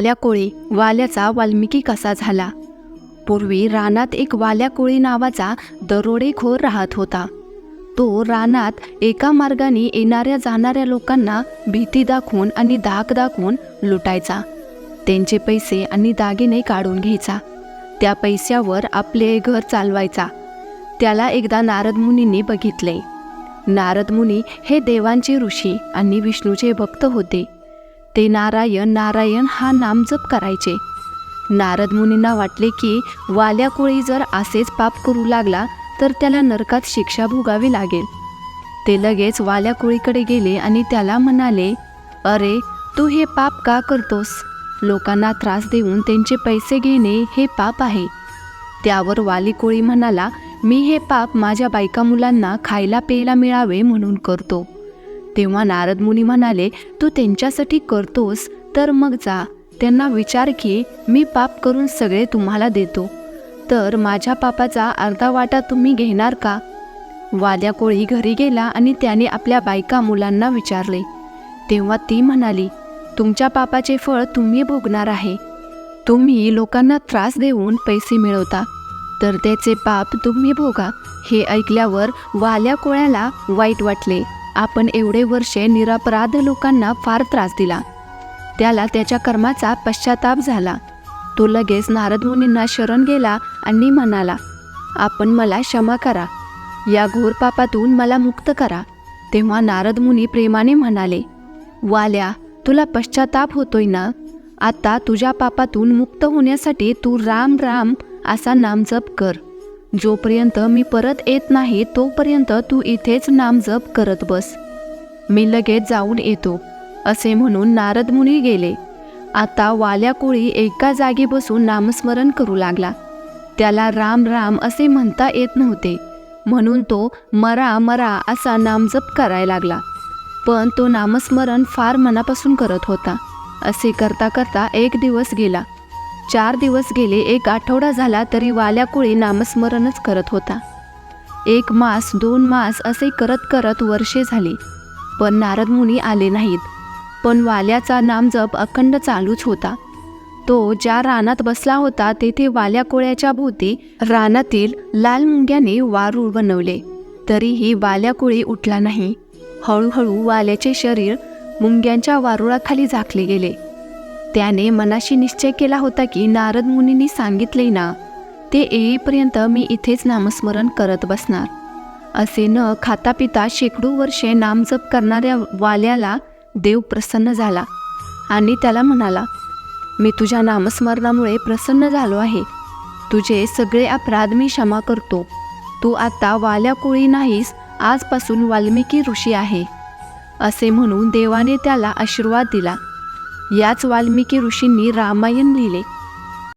वाल्या कोळी वाल्याचा वाल्मिकी कसा झाला? पूर्वी रानात एक वाल्या कोळी नावाचा दरोडेखोर राहत होता. तो रानात एका मार्गाने येणाऱ्या जाणाऱ्या लोकांना भीती दाखवून आणि धाक दाखवून लुटायचा. त्यांचे पैसे आणि दागिने काढून घ्यायचा. त्या पैशावर आपले घर चालवायचा. त्याला एकदा नारद मुनींनी बघितले. नारद मुनी हे देवांचे ऋषी आणि विष्णूचे भक्त होते. ते नारायण नारायण हा नामजप करायचे. नारद मुनींना वाटले की वाल्या कोळी जर असेच पाप करू लागला तर त्याला नरकात शिक्षा भोगावी लागेल. ते लगेच वाल्या कोळीकडे गेले आणि त्याला म्हणाले अरे तू हे पाप का करतोस? लोकांना त्रास देऊन त्यांचे पैसे घेणे हे पाप आहे. त्यावर वाली कोळी म्हणाला मी हे पाप माझ्या बायका मुलांना खायला प्यायला मिळावे म्हणून करतो. तेव्हा नारद मुनी म्हणाले तू त्यांच्यासाठी करतोस तर मग जा. त्यांना विचार की मी पाप करून सगळे तुम्हाला देतो. तर माझ्या पापाचा अर्धा वाटा तुम्ही घेणार का? वाल्या कोळी घरी गेला आणि त्याने आपल्या बायका मुलांना विचारले. तेव्हा ती म्हणाली तुमच्या पापाचे फळ तुम्ही भोगणार आहे. तुम्ही लोकांना त्रास देऊन पैसे मिळवता. तर त्याचे पाप तुम्ही भोगा. हे ऐकल्यावर वाल्या कोळ्याला वाईट वाटले. आपण एवढे वर्षे निरपराध लोकांना फार त्रास दिला. त्याला त्याच्या कर्माचा पश्चाताप झाला. तो लगेच नारद मुनींना शरण गेला आणि म्हणाला आपण मला क्षमा करा. या घोर पापातून मला मुक्त करा. तेव्हा नारद मुनी प्रेमाने म्हणाले वाल्या तुला पश्चाताप होतोय ना? आता तुझ्या पापातून मुक्त होण्यासाठी तू राम राम असा नामजप कर. जोपर्यंत मी परत येत नाही तोपर्यंत तू इथेच नामजप करत बस. मी लगेच जाऊन येतो असे म्हणून नारद मुनी गेले. आता वाल्या कोळी एका जागी बसून नामस्मरण करू लागला. त्याला राम राम असे म्हणता येत नव्हते. म्हणून तो मरा मरा असा नामजप करायला लागला. पण तो नामस्मरण फार मनापासून करत होता. असे करता करता एक दिवस गेला. चार दिवस गेले एक आठवडा झाला तरी वाल्या कोळी नामस्मरणच करत होता. एक मास दोन मास असे करत करत वर्षे झाली पण नारद मुनी आले नाहीत. पण वाल्याचा नामजप अखंड चालूच होता. तो ज्या रानात बसला होता तेथे वाल्या कोळ्याच्या भोवती रानातील लाल मुंग्याने वारूळ बनवले तरीही वाल्या कोळी उठला नाही. हळूहळू वाल्याचे शरीर मुंग्यांच्या वारुळाखाली झाकले गेले. त्याने मनाशी निश्चय केला होता की नारद मुनींनी सांगितले ना ते येईपर्यंत मी इथेच नामस्मरण करत बसणार. असे न खाता पिता शेकडो वर्षे नामजप करणाऱ्या वाल्याला देव प्रसन्न झाला आणि त्याला म्हणाला मी तुझ्या नामस्मरणामुळे प्रसन्न झालो आहे. तुझे सगळे अपराध मी क्षमा करतो. तू आता वाल्या कोळी नाहीस आजपासून वाल्मिकी ऋषी आहे. असे म्हणून देवाने त्याला आशीर्वाद दिला. याच वाल्मिकी ऋषींनी रामायण लिहिले.